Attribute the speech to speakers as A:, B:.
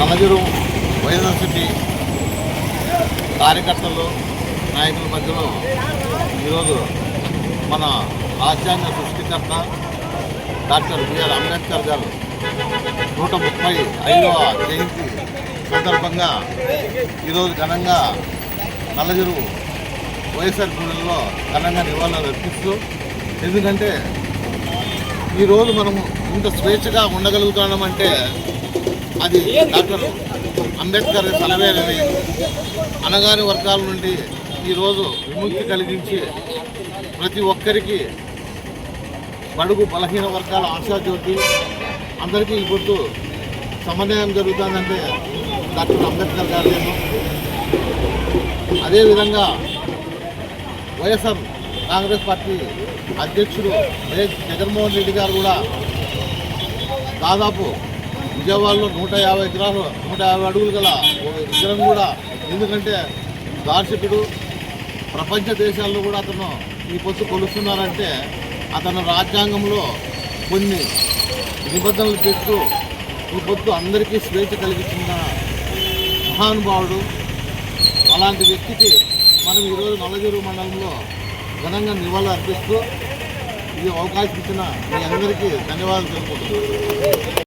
A: నలుగురు వైఎస్ఆర్సీపీ కార్యకర్తలు నాయకుల మధ్యలో ఈరోజు మన రాజ్యాంగ సృష్టికర్త డాక్టర్ బిఆర్ అంబేద్కర్ గారు నూట ముప్పై ఐదవ జయంతి సందర్భంగా ఈరోజు ఘనంగా నల్లజరు వైఎస్ఆర్ గుడిలో ఘనంగా నివాళులు అర్పిస్తూ ఎందుకంటే ఈరోజు మనము ఇంత స్వేచ్ఛగా ఉండగలుగుతున్నామంటే అది డాక్టర్ అంబేద్కర్ సెలవేనని అనగాని వర్గాల నుండి ఈరోజు విముక్తి కలిగించి ప్రతి ఒక్కరికి బడుగు బలహీన వర్గాల ఆశాజ్యోతి అందరికీ ఇప్పుడు సమన్వయం జరుగుతుందంటే డాక్టర్ అంబేద్కర్ గారు అదేవిధంగా వైఎస్ఆర్ కాంగ్రెస్ పార్టీ అధ్యక్షుడు వైఎస్ జగన్మోహన్ రెడ్డి గారు కూడా దాదాపు విజయవాడలో నూట యాభై ఎకరాలు నూట యాభై అడుగులు గల విగ్రహం కూడా ఎందుకంటే దార్శకుడు ప్రపంచ దేశాల్లో కూడా అతను ఈ పొత్తు కొలుస్తున్నారంటే అతను రాజ్యాంగంలో కొన్ని నిబంధనలు పెడుతూ ఈ పొత్తు అందరికీ స్వేచ్ఛ కలిగించిన మహానుభావుడు. అలాంటి వ్యక్తికి మనం ఈరోజు నల్లజూరు మండలంలో ఘనంగా నివాళులు అర్పిస్తూ ఈ అవకాశం ఇచ్చిన మీ అందరికీ ధన్యవాదాలు తెలుపుతున్నాను